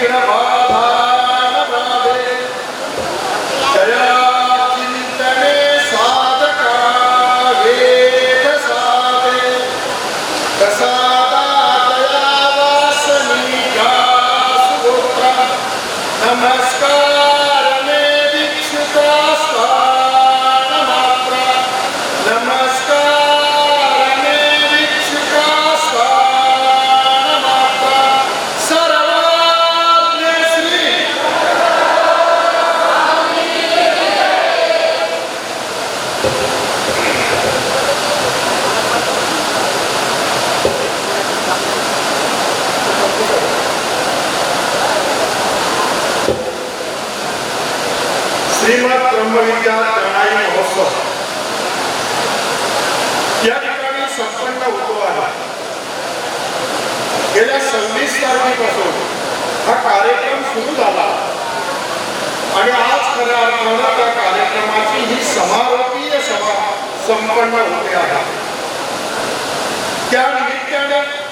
विघ्न श्रीमद ब्रह्मविद्या महोत्सव. या ठिकाणी संपन्न होतो आहे. गेल्या सव्वीस तारखेपासून हा कार्यक्रम सुरू झाला. आणि आज खऱ्या अर्थानं त्या कार्यक्रमाची ही समारोपीय सभा संपन्न होते आहे. त्या निमित्ताने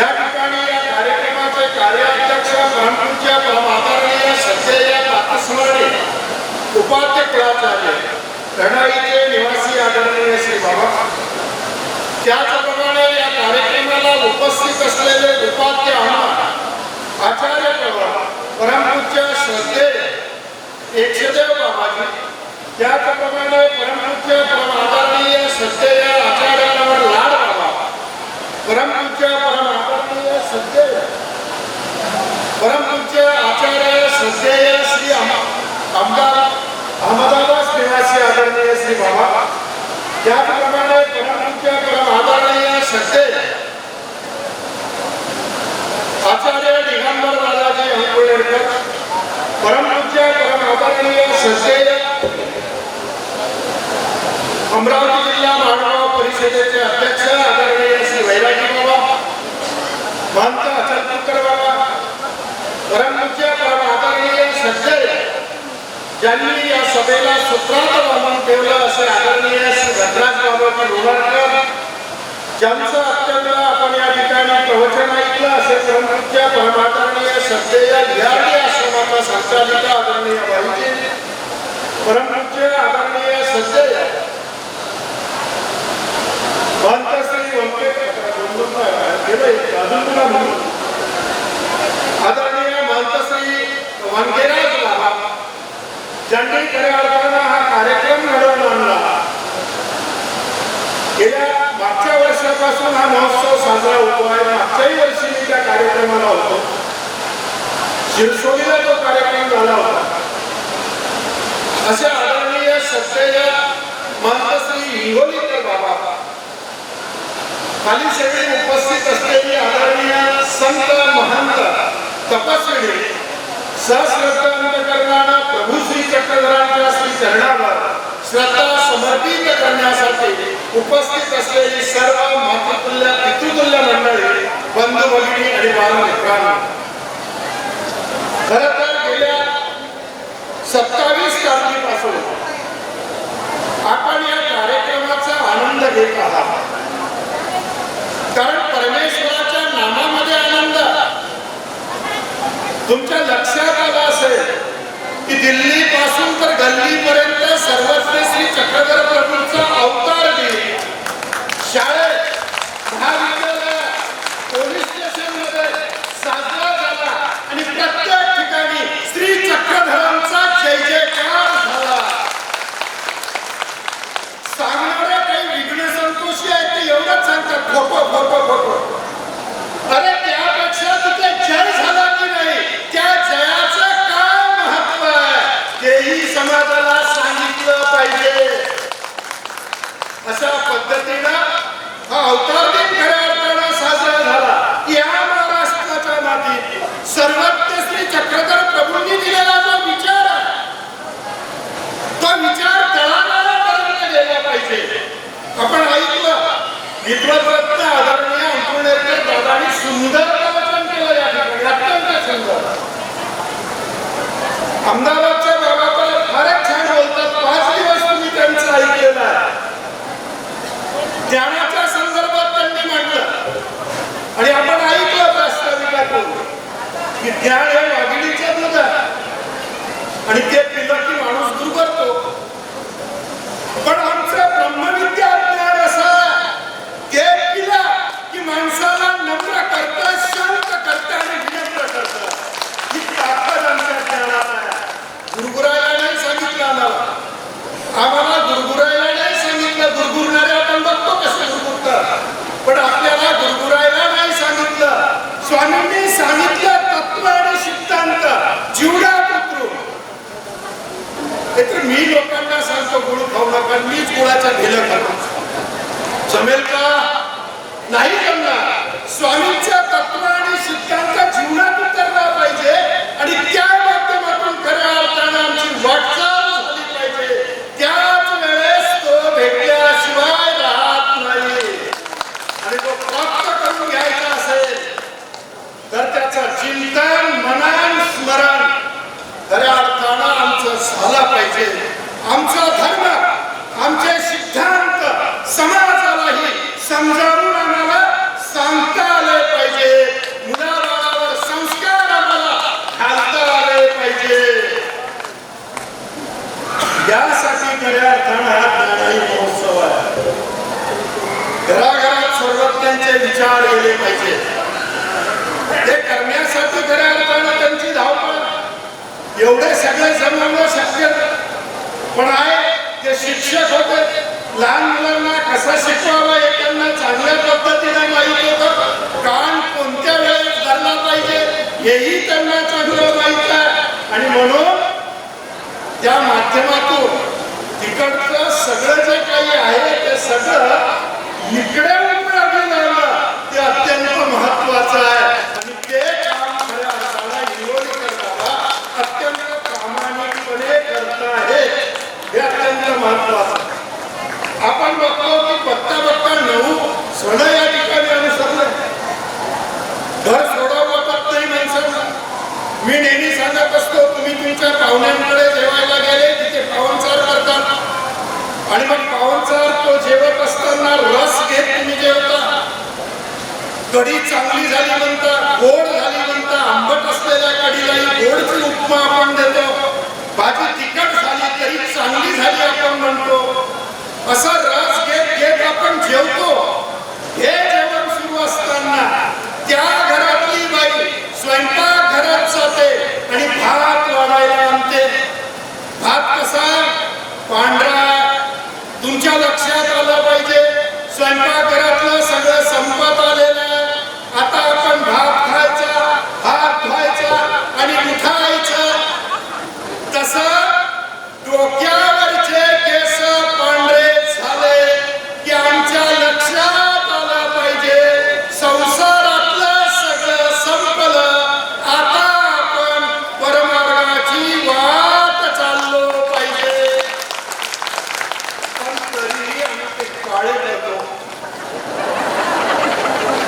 या ठिकाणी या कार्यक्रमाचे कार्याध्यक्ष ब्रह्मपूज्य उपाध्य कुलाचार्य रणाईचे निवासी आदरणीय श्री बाबा. त्याचप्रमाणे या कार्यक्रमाला उपस्थित असलेले उपाध्य आम्हा आचार्य प्रवर परमपूज्य श्रद्धे एकशदेव बाबाजी. त्याचप्रमाणे परमपूज्य परम आदरणीय श्रद्धेय आचार्य प्रवर लाड बाबा परमपूज्य परम आदरणीय श्रद्धेय परमपूज्य आचार्य श्रद्धेय श्री आम- आमदार अहमदाबाद निवासी आदरणीय श्री बाबा त्याचप्रमाणे परमपूज्य परम आदरणीय श्रद्धेय आचार्य दिगंबर दादाजी अंकुळेकर परमपूज्य परम आदरणीय श्रद्धेय अमरावती जिल्हा मानव परिषदेचे अध्यक्ष आदरणीय श्री वैराजी बाबा महंत अचलपूरकर बाबा परमपूज्य परम आदरणीय श्रद्धेय ज्यांनी या सभेला सूत्रांत बांधून ठेवलं असे आदरणीय श्री भद्राज बाबाजी लोणारकर ज्यांचं अत्यंत आपण या ठिकाणी प्रवचन ऐकलं असे परमपूज्य परमादरणीय श्रद्धेय बिहारी आश्रमाचा संचालिका आदरणीय बाईजी परमपूज्य आदरणीय श्रद्धेय. महंत श्री आदरणीय मानतश्री श्री बाबा ज्यांनी खऱ्या अर्थानं हा कार्यक्रम घडवून आणला गेल्या मागच्या वर्षापासून हा महोत्सव साजरा होतो आहे मागच्याही वर्षी मी त्या कार्यक्रमाला होतो. शिरसोलीला तो कार्यक्रम झाला होता. असे आदरणीय सत्तेय महंत श्री हिंगोलीकर बाबा. खाली सगळी उपस्थित असलेली आदरणीय संत महंत तपस्विनी. सहश्रद्ध अंतकरणानं प्रभू श्री चक्रधरांच्या श्री चरणावर श्रद्धा समर्पित करण्यासाठी उपस्थित असलेली सर्व मातृतुल्य पितृतुल्य मंडळी बंधू भगिनी आणि बालमित्रांनो. खर तर गेल्या सत्तावीस तारखेपासून आपण या कार्यक्रमाचा आनंद घेत आहात. कारण परमेश्वराच्या नामामध्ये आनंद. तुमच्या लक्षात की दिल्ली पासून तर गल्ली पर्यंत सर्वत्र श्री चक्रधर प्रभूंचा अवतार दिन शाळेत महाविद्यालयात पोलीस स्टेशनमध्ये साजरा झाला आणि प्रत्येक ठिकाणी श्री चक्रधरांचा जय जयकार झाला. सांगणारे काही विघ्न संतोषी आहेत ते एवढंच सांगतात फोटो फोटो फोटो अरे त्यापेक्षा तिथे जय झाला की नाही त्या जयाचं काय महत्त्व आहे तेही समाजाला सांगितलं पाहिजे अशा पद्धतीनं हा अवतार दिन खऱ्या अर्थानं साजरा झाला या महाराष्ट्राच्या मातीत सर्वज्ञ श्री चक्रधर प्रभूंनी दिलेला जो विचार आहे तो विचार तळागाळापर्यंत गेला पाहिजे आपण ऐकलं विद्वत्रत्न आदरणीय अंकुळेकर दादानी सुंदर प्रवचन केलं या ठिकाणी अत्यंत सुंदर अहमदाबादच्या बाबाकडे फारच छान बोलतात पाच दिवस तुम्ही त्यांचं ऐकलेलं आहे ज्ञानाच्या संदर्भात त्यांनी म्हटलं आणि आपण ऐकलं प्रास्ताविकातून की ज्ञान हे वाघिणीचं दूध आहे आणि ते पिलं की माणूस दुर्गरतो पण आमचं ब्रह्मविद्या ज्ञान असा ते पिलं की माणसाला नम्र करता शांत करता आणि विनम्र करतं ही ताकद आमच्या ज्ञानात आहे. नाही सांगितलं आम्हाला. आम्हाला गुरगुरायला नाही सांगितलं. गुरगुरणारे आपण बघतो कसे गुरगुरतात पण आपल्याला गुरगुरायला नाही सांगितलं. स्वामींनी सांगितलं तत्व आणि सिद्धांत जीवडा पुत्रू ते तर मी लोकांना सांगतो गुळ खाऊ नका मीच गुळाच्या ढिला खातो जमेल का? नाही जमणार. स्वामींच्या तत्व आणि सिद्धांत जीवनात उतरला पाहिजे आणि त्या माध्यमातून खऱ्या अर्थानं आमची वाटचाल झाली पाहिजे त्याच वेळेस तो भेटल्याशिवाय राहत नाही आणि तो प्राप्त करून घ्यायचा असेल तर त्याचं चिंतन मनन स्मरण खऱ्या अर्थानं आमचं झालं पाहिजे आमचा धर्म आमचे सिद्धांत समाजालाही समजावून आम्हाला सांगता आले पाहिजे मुलाबाळावर संस्कार आम्हाला घालता आले पाहिजे यासाठी खऱ्या अर्थानं हा ज्ञानाई महोत्सव आहे घराघरात सर्वज्ञांचे विचार गेले पाहिजे ते करण्यासाठी खऱ्या अर्थानं त्यांची धावपळ एवढे सगळे जमवणं शक्य नाही. पण आहे ते शिक्षक होते लहान मुलांना कसा शिकवावा हे त्यांना चांगल्या पद्धतीने माहीत होतं कान कोणत्या वेळेस धरला पाहिजे हेही त्यांना चांगलं माहीत आणि म्हणून त्या माध्यमातून तिकडचं सगळं जे काही आहे ते सगळं इकडे उपयोगी लावलं ते अत्यंत महत्वाचं आहे. आणि ते काम खऱ्या अर्थाला हिरोली करताना अत्यंत प्रामाणिकपणे करत आहे. हे अत्यंत महत्वाचं आपण बघतो की बघता बघता नऊ सण या ठिकाणी अनुसरलं घर सोडावं वाटत नाही माणसांना मी नेहमी सांगत असतो तुम्ही पाहुण्यांकडे जेवायला गेले तिथे पाहुणचार करतात. आणि मग पाहुणचार तो जेवत असताना रस घेत तुम्ही जेवता कढी चांगली झाली म्हणता गोड झाली म्हणता आंबट असलेल्या कढीलाही गोडची उपमा आपण देतो भाजी तिखट झाली तरी चांगली झाली आपण म्हणतो असा रस घेत घेत आपण जेवतो हे जेवण सुरू असताना त्या घरातली बाई स्वयंपाक घरात जाते आणि भात वाढायला आणते भात कसा पांढरा तुमच्या लक्षात आलं पाहिजे स्वयंपाकघरातलं सगळं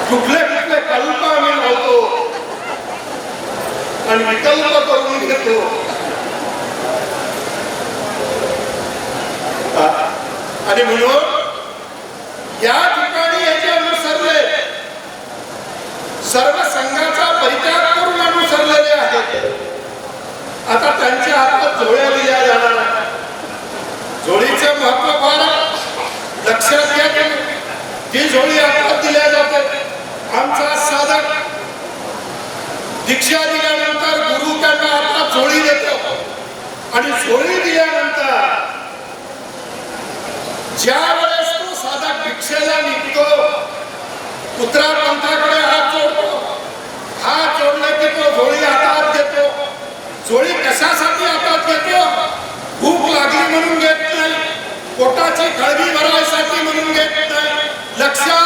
कुठले कुठले कल्प आम्ही लावतो. आणि विकल्प करून घेतो. आणि म्हणून या ठिकाणी याचे अनुसरले. सर्व संघाचा परित्याग करून अनुसरलेले आहेत. आता त्यांच्या हातात जोड्या दिल्या जाणार जोडीचे महत्त्व फार लक्षात घ्या की जोडी झोळी हातात दिल्या जाते आमचा साधक दीक्षा दिल्यानंतर गुरु त्यांना हातात झोळी देतो. आणि सोळी दिल्यानंतर ज्या वेळेस तो साधा भिक्षेला निघतो कुत्रा पंथाकडे हात जोडतो. हात जोडले की तो झोळी हातात घेतो. झोळी कशासाठी हातात घेतो? भूक लागली म्हणून घेत नाही. पोटाची कळगी भरायसाठी म्हणून घेत नाही. लक्षात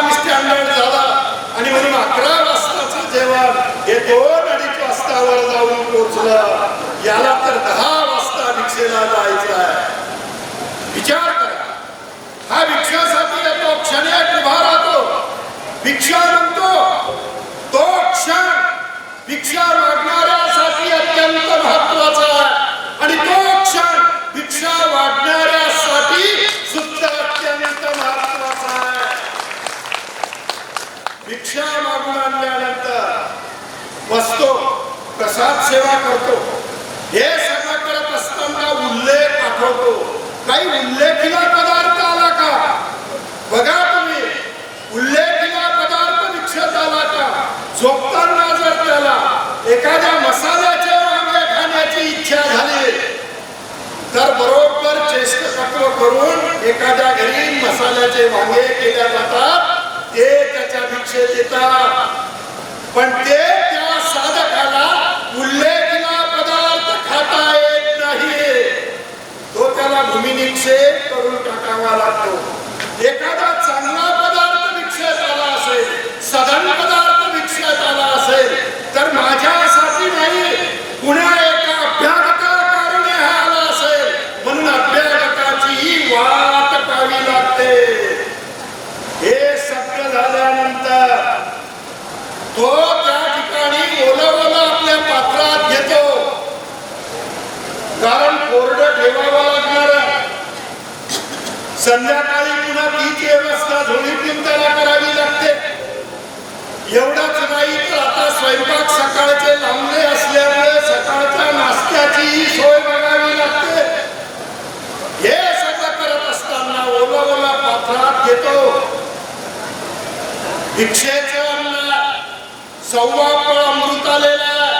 जेवण हे दोन अडीच वाजतावर जाऊन पोहोचलं याला तर दहा वाजता भिक्षेला जायचं आहे. विचार करा. हा भिक्षासाठी येतो क्षणात उभा राहतो. भिक्षा म्हणतो तो क्षण भिक्षा मागणे अत्यंत महत्त्वाचा आहे आणि तो क्षण भिक्षा वाढणाऱ्यासाठी सुद्धा अत्यंत महत्त्वाचा आहे भिक्षा मागून आणल्यानंतर बसतो प्रसाद सेवा करतो हे सगळं करत असताना उल्लेख आठवतो काही उल्लेखीला पदार्थ आला का बघा तुम्ही उल्लेखीला पदार्थ भिक्षेत आला का झोपताना जर त्याला एखाद्या मसाल्याचे वांगे खाण्याची इच्छा झाली तर बरोबर चेष्टतत्व करून एखाद्या घरी मसाल्याचे वांगे केल्या जातात ते त्याच्या भिक्षेत येतात. पण ते त्या साधकाला उल्लेखना पदार्थ खाता येत नाही. तो त्याला भूमिनिक्षेप करून टाकावा लागतो. एखादा चांगला पदार्थ भिक्षेत आला असेल सदन पदार्थ भिक्षेत आला असेल तर माझ्यासाठी नाही पुन्हा एका अभ्यागता कारणे हा आला असेल म्हणून अभ्यागताची ही वाट पाहावी लागते हे सत्य झाल्यानंतर तो त्या ठिकाणी ओलं ओलं आपल्या पात्रात घेतो कारण कोरडं ठेवावं लागणार आहे. संध्याकाळी पुन्हा तीच व्यवस्था झोळीतून त्याला करावी लागते. एवढंच नाही तर आता स्वयंपाक सकाळचे लांबले असल्यामुळे सकाळच्या नाश्त्याचीही सोय बघावी लागते. हे सगळं करत असताना ओला ओला पात्रात घेतो. भिक्षेचं अन्न सव्वा फळ अमृत आलेला.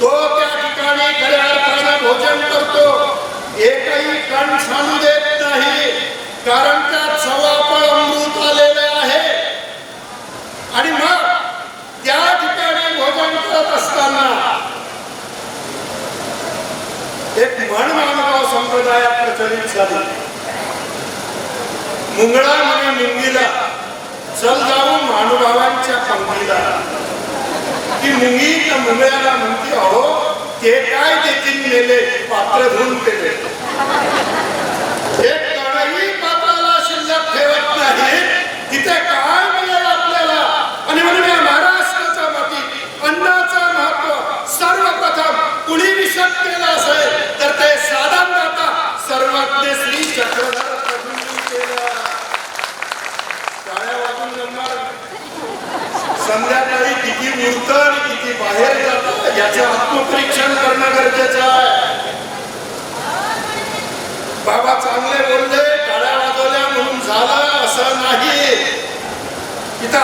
तो त्या ठिकाणी खऱ्या अर्थाने भोजन करतो. एकही कण सांगू देत नाही. कारण त्यात सव्वा अमृत आलेले आहे. आणि मग त्या ठिकाणी भोजन करत असताना एक म्हण मानगाव संप्रदायात प्रचलित झाली. मुंगळा म्हणे मुंगीला चल जाऊ महानुभावांच्या पंक्तीला ती मुंगी त्या मुंगळ्याला म्हणते अहो ते काय देतील नेले पात्र धुवून केले ठेवत तिथे काय मिळेल आपल्याला आणि म्हणून या महाराष्ट्राच्या मातीत अन्नाचं महत्त्व सर्वप्रथम कुणी विषद केलं असेल तर ते साधन दाता सर्वज्ञ श्री चक्रधर प्रभूंनी केलं टाळ्या वाजून जमणार संध्याकाळी किती उरतं आणि किती बाहेर जातं याचं आत्मपरीक्षण करणं गरजेचं आहे बाबा चांगले बोलले टाळ्या वाजवल्या म्हणून झालं असं नाही इथं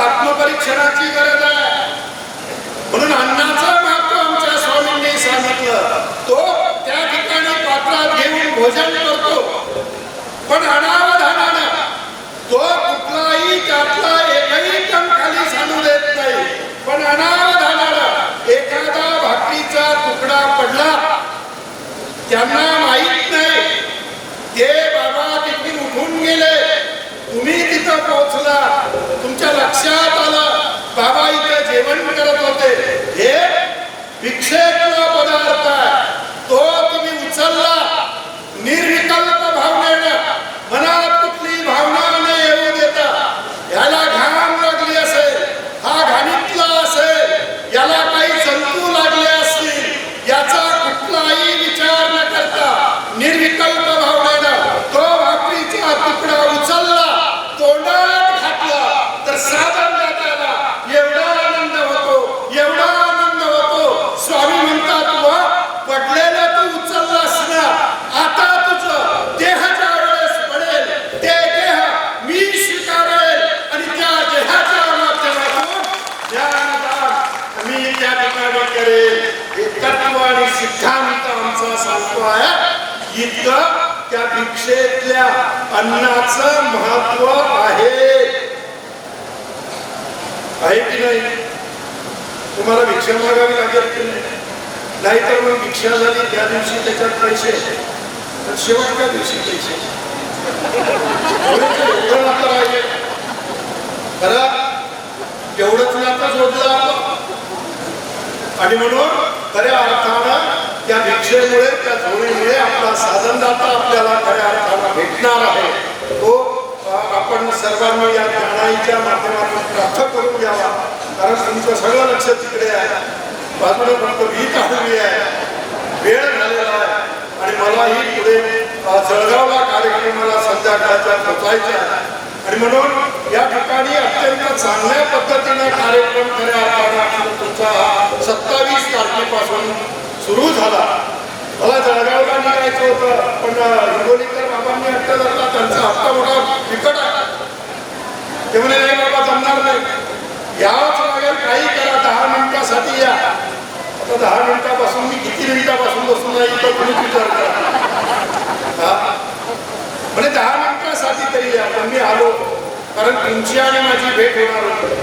आत्मपरीक्षणाची गरज आहे. म्हणून अन्नाचं महत्त्व आमच्या स्वामींनी सांगितलं. तो त्या ठिकाणी पात्रात घेऊन भोजन करतो. पण अनावधानानं तो कुठलाही त्यातला एकही कण खाली सांगू देत नाही. पण अनावधानानं एखादा भाकरीचा तुकडा पडला त्यांना said आणि सिद्धांत आमचा सांगतो आहे इतकं त्या भिक्षेतल्या अन्नाच महत्त्व आहे. की नाही? तुम्हाला भिक्षा मागावी लागेल की नाही? तर मग भिक्षा झाली त्या दिवशी त्याच्यात पैसे. शेवट त्या दिवशी पैसे. तेवढंच नातं जोडलं आपण. आणि म्हणून खऱ्या अर्थानं त्या भिक्षेमुळे त्या झोळीमुळे आपला साधनदाता आपल्याला खऱ्या अर्थानं भेटणार आहे. तो आपण सर्वांनी या ज्ञानाईच्या माध्यमातून प्राप्त करून घ्यावा. कारण तुमचं सगळं लक्ष तिकडे आहे. बाजूला फक्त भीत आलेली आहे. वेळ झालेला आहे. आणि मलाही पुढे जळगावला कार्यक्रमाला संध्याकाळच्या पोचायच्या आहे. आणि म्हणून या ठिकाणी अत्यंत चांगल्या पद्धतीने कार्यक्रम खऱ्या तुमचा सत्तावीस तारखेपासून सुरू झाला. मला जळगावला निघायचं होतं पण हिंगोलीकर बाबांनी हट्ट धरला त्यांचा हप्ता मोठा बिकट आहे. ते म्हणे नाही बाबा जमणार नाही. याच लागेल काही करा दहा मिनिटासाठी या. आता दहा मिनिटापासून मी किती मिनिटापासून बसून नाही तर तुम्ही विचार करा म्हणजे दहा मिनिटासाठी तरी या पण मी आलो. कारण तुमची आणि माझी भेट होणार होती.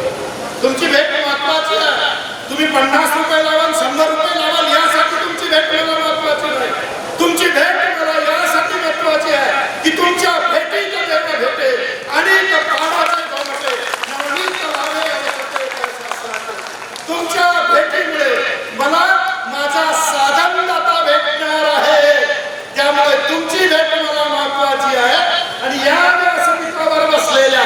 तुमची भेट महत्वाची आहे. तुम्ही पन्नास रुपये लावाल शंभर रुपये लावाल यासाठी तुमची भेट मला महत्वाची नाही तुमची भेट मला यासाठी महत्वाची आहे की तुमच्या भेटीत देव भेटे अनेक प्राणाचे गमटे नवनीत लावे अवसते शास्त्राचे. तुमच्या भेटीमुळे मला माझा साधनदाता भेटणार आहे त्यामुळे तुमची भेट मला महत्वाची आहे आणि या व्यासपीठावर बसलेल्या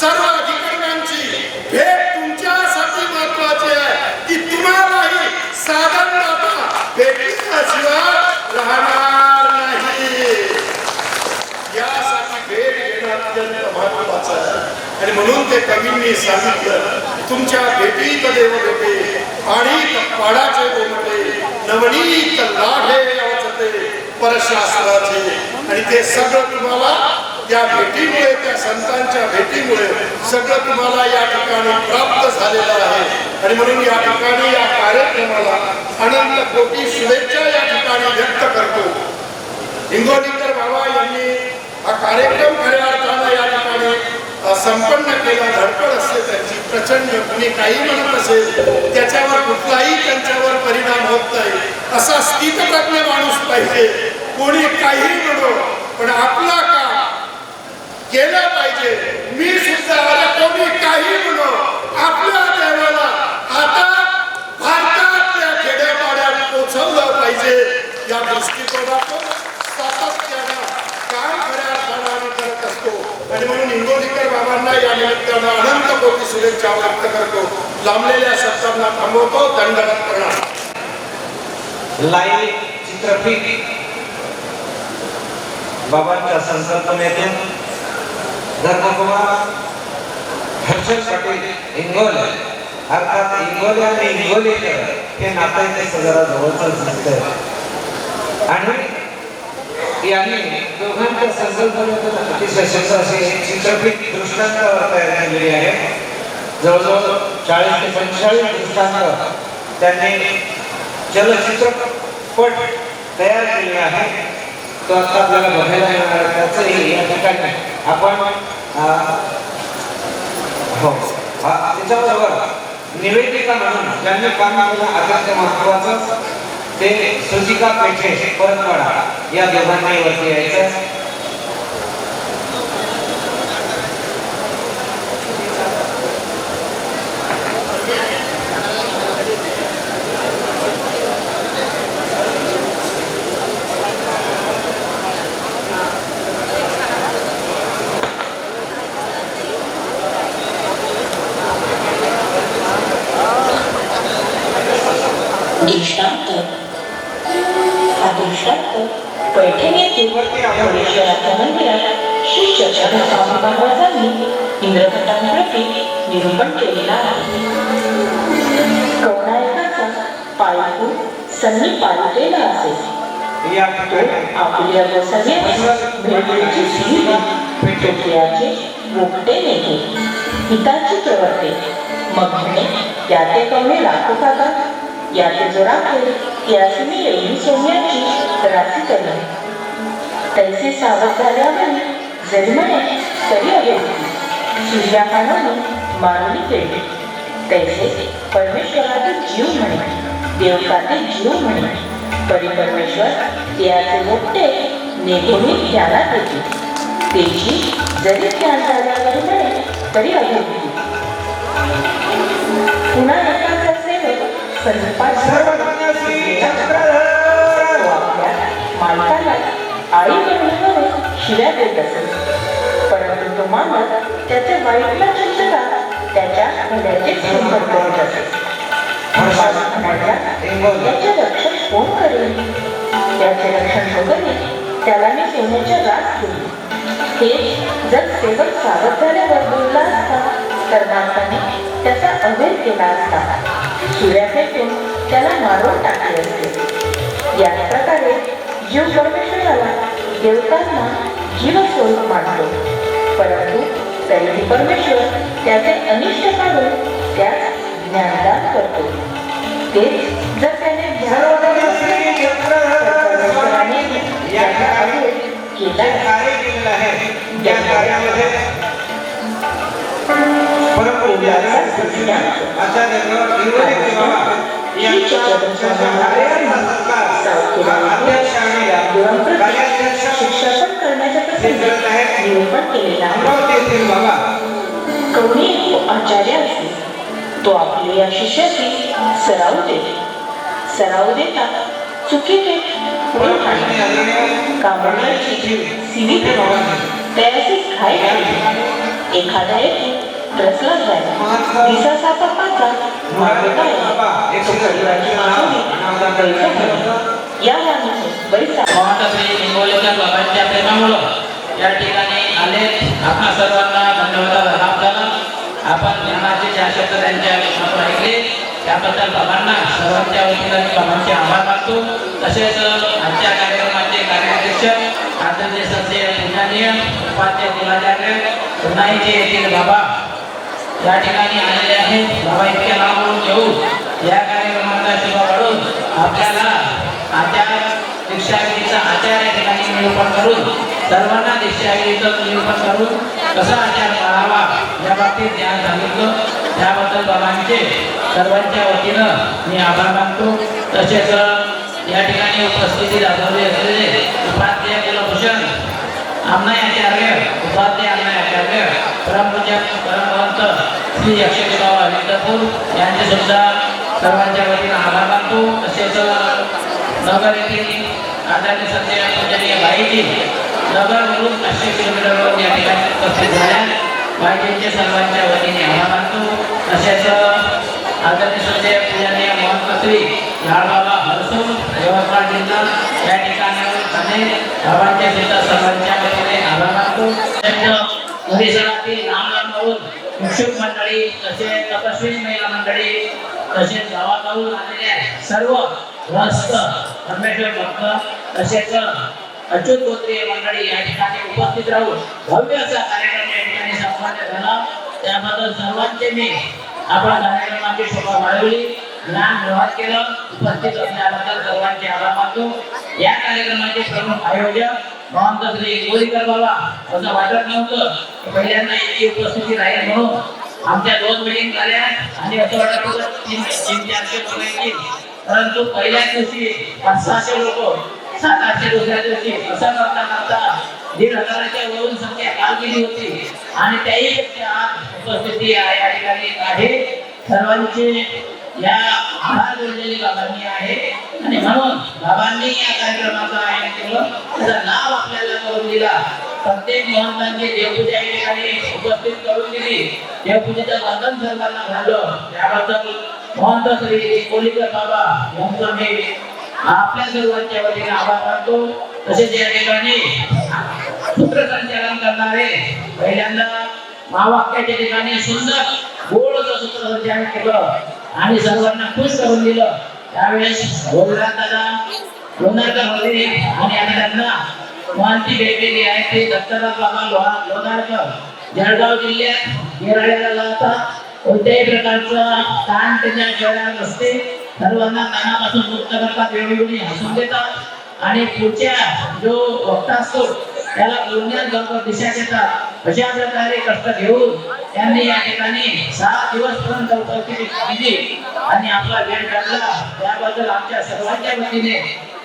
सर्व अधिकाऱ्यांची भेट तुमच्यासाठी महत्वाची आहे की तुम्हालाही साधनदाता भेटल्याशिवाय राहणार नाही यासाठी भेट घेणं अत्यंत महत्वाचं आहे ते कवींनी सांगितलं. तुमच्या भेटीत देव भेटे आणि पाडाचे बोलते नवनीत लाढे अवचते परशास्त्राचे आणि ते सगळं तुम्हाला या भेटीमुळे त्या संतांच्या भेटीमुळे सगळं तुम्हाला या ठिकाणी प्राप्त झालेलं आहे. आणि म्हणून या ठिकाणी या कार्यक्रमाला अनंत कोटी शुभेच्छा या ठिकाणी व्यक्त करतो. हिंगोलीकर बाबा यांनी हा कार्यक्रम खऱ्या अर्थानं या ठिकाणी अ, संपन्न केला धडपड असते त्यांची. प्रचंड कुणी काही म्हणत असेल त्याच्यावर कुठलाही त्यांच्यावर परिणाम होत नाही. असा स्थितप्रज्ञ माणूस पाहिजे. कोणी काही म्हणो पण आपला काम केलं पाहिजे. मी सुद्धा कोणी काही म्हणो आपल्या देवाला आता भारतातल्या खेड्यापाड्यात पोचवलं पाहिजे. या दृष्टिकोनातून सातत्यानं काम खऱ्या अर्थानं आम्ही करत असतो आणि म्हणून सर्वांना या निमित्तानं अनंत कोटी शुभेच्छा व्यक्त करतो. लांबलेल्या शब्दांना थांबवतो. दंडवत प्रणाम लाईव्ह चित्रफित. बाबांच्या संकल्पनेतून धर्मकुमार हर्षद पाटील इंगोले अर्थात इंगोले आणि इंगोलेकर हे नातं सगळ्या जवळच दिसतंय आणि यांनी दोघांच्या संकल्पनेतून अतिशय सुंदर अशी एक चित्रफित दृष्टांतावर तयार केलेली आहे जवळजवळ चाळीस ते पंचेचाळीस दृष्टांत त्यांनी चलचित्रपट तयार केलेला आहे तो आता आपल्याला बघायला मिळणार आहे. त्याचंही या ठिकाणी आपण हो हा, त्याच्याबरोबर निवेदिका म्हणून ज्यांनी काम केलं अत्यंत महत्वाचं ते सुचिका पेठे परतवाडा. या दोघांनाही वरती यायचं. याते तैसे सावध झाल्यावर जन्मने तरी अयोग्य सूर्याखानाने मानवी पेटली तैसे परमेश्वरातील जीव म्हणे. देवताचे जीव म्हणे. परी परमेश्वर त्याचे मोठे नेहमी ध्यानात देते. त्याची जरी ध्यान झाल्यावर म्हणे तरी अयोग्य पुन्हा एखादा सेवक संपात आई बहिणीकडे शिव्या देत असत परंतु तो मालक त्याचे वाईट लक्षणा त्याच्या हृदयाचे संपर्क करत असे मालक त्याचे रक्षण कोण करेल? त्याचे रक्षण वगैरे त्याला मी सोन्याच्या रास केली हे जर सेवक सावध झाल्यावर बोलला असता तर माणसाने त्याचा अभेद केला असता. सूर्या फेकून त्याला मारून टाकले असते. याच प्रकारे जीव परमेश्वराला देवतांना जीवस्वरूप मानतो. परंतु तरीही परमेश्वर त्याचे अनिष्ट काढून त्यास ज्ञानदान करतो. तेच जर त्याने ज्ञान सर्वज्ञासी तर चक्रधर परमेश्वराने या त्याचा ठिकाणी अभेद जे केला कार्य केलेलं आहे त्या कार्यामध्ये परमपूज्य आचार्य निर्वलित बाबा यांचा कार्याचा सत्कार अध्यक्ष आणि कार्याध्यक्ष शिक्षा पण करण्याच्या प्रसंगी निरूपण केलेला आहे अमरावती येथील बाबा कोणी एक आचार्य असेल तो आपल्या या शिष्याची सराव देते सराव देता चुकीने पुढे काढणे कामण्याची सिवी त्याची घाई घाली एखादा येथे रचला जाईल दिसा सापा पाचा मागवता येईल तो परिवाराची मागणी पैसे भरतो या मागणीचे बैसा महंत श्री हिंगोलीकर बाबांच्या प्रेमामुळं या ठिकाणी आले आपणा सर्वांना धन्यवाद आपल्याला आपण ज्ञानाचे ज्या शब्द त्यांच्या मुखातून ऐकले त्याबद्दल बाबांना सर्वांच्या वतीनं मी बाबांचे आभार मानतो तसेच आजच्या कार्यक्रमाचे कार्याध्यक्ष आंध्र देशाचे पूजनीय उपाध्याय कुलाचार्य पुन्हाईचे येथील बाबा या ठिकाणी आलेले आहेत. बाबा इतक्या लांबून घेऊन या कार्यक्रमाचा शोभा वाढून आपल्याला आचार दीक्षागिरीचा आचार या ठिकाणी निरूपण करून सर्वांना दीक्षागिरीचं निरूपण करून कसा आचार पाळावा या बाबतीत ज्ञान सांगितलं. त्याबद्दल बाबांचे सर्वांच्या वतीनं मी आभार मानतो. तसेच या ठिकाणी उपस्थिती दाखवली असलेले उपाध्याय कुलभूषण आमनाय आचार्य उपाध्याय आमनाय आचार्य परमपूज्य परमभवंत श्री अक्षय बाबा विद्यापूर यांचे सुद्धा सर्वांच्या वतीनं आभार मानतो. तसेच नगर येथील आदरणीय संजय पूजनीय बाईजी म्हणून पाचशे किलोमीटरवरून या ठिकाणी उपस्थित झाल्या. बाईजींचे सर्वांच्या वतीने आभार मानतो. तसेच आदरणीय संजय पूजनीय महंत श्री लालबाबा हरसून यवतमाळ जिल्हा या ठिकाणावर ठाणे बाबांच्या सुद्धा सर्वांच्या वतीने आभार मानतो. तसेच परिसरातील लांब लांबवरून शिक्षक मंडळी तसेच तपस्वी महिला मंडळी तसेच गावागावून आलेल्या सर्व ग्रस्त परमेश्वर भक्त तसेच अच्युत गोत्रीय मंडळी या ठिकाणी उपस्थित राहून भव्य असा कार्यक्रम या ठिकाणी संपन्न झाला त्याबद्दल सर्वांचे मी आपण कार्यक्रमाची शोभा वाढवली ज्ञान ग्रहण केलं उपस्थित असल्याबद्दल सर्वांचे आभार मानतो. या कार्यक्रमाचे प्रमुख आयोजक महंत श्री गोरीकर बाबा. असं वाटत नव्हतं पहिल्यांदा इतकी उपस्थिती राहील म्हणून आमच्या दोन मिटिंग झाल्या आणि असं वाटत होतं तीन तीन चारशे लोक येतील. परंतु पहिल्याच दिवशी पाच सहाशे लोक सात आठशे दुसऱ्या दिवशी असं करता करता दीड हजाराच्या वरून संख्या काल गेली होती. आणि त्याही पेक्षा आज उपस्थिती या ठिकाणी आहे. सर्वांचे या आभार जोडलेली बाबांनी आहे. आणि म्हणून बाबांनी या कार्यक्रमाचं आयोजन केलं. त्याचा लाभ आपल्याला करून दिला. प्रत्येक महंतांची देवपूजा या ठिकाणी उपस्थित करून दिली. देवपूजेचं वंदन सर्वांना झालं. त्याबद्दल महंत श्री कोलीकर बाबा यांचं मी आपल्या सर्वांच्या वतीने आभार मानतो. तसेच या ठिकाणी सूत्रसंचालन करणारे पहिल्यांदा महावाक्याच्या ठिकाणी सुंदर गोडचं सूत्रसंचालन केलं. आणि सर्वांना खुश करून दिलं. त्यावेळेस दादा लोणारकर होते आणि आता त्यांना मानती दिली आहे. ते दत्तराज बाबा लोहा लोणारकर जळगाव जिल्ह्यात येराळ्याला जातात. कोणत्याही प्रकारचा ताण त्यांच्या शरीरात नसते. सर्वांना ताणापासून मुक्त करतात वेळोवेळी हसून देतात. आणि पुढच्या जो वक्ता असतो त्याला बोलण्यात लवकर दिशा देतात. अशा प्रकारे कष्ट घेऊन त्यांनी या ठिकाणी सहा दिवस पर्यंत उपस्थिती दिली आणि आपला वेळ काढला. त्याबद्दल आमच्या सर्वांच्या वतीने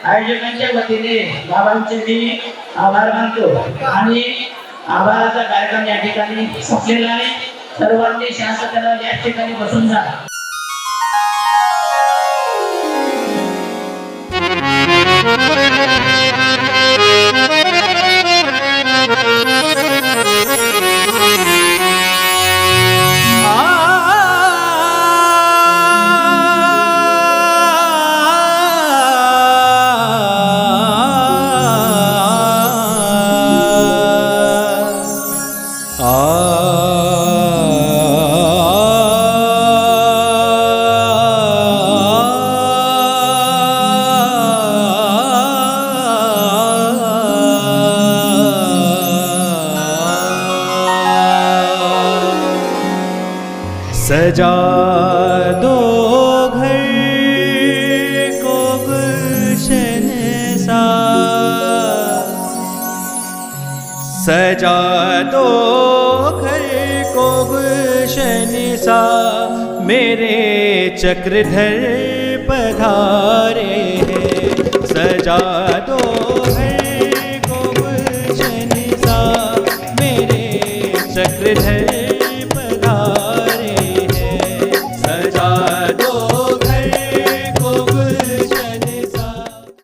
आयोजकांच्या वतीने बाबांचे मी आभार मानतो. आणि आभाराचा कार्यक्रम या ठिकाणी संपलेला आहे. सर्वांनी शांततेला या ठिकाणी बसून जा. चक्रधर पधारे हैं। सजा दो घर को गुलशन सा मेरे चक्रधर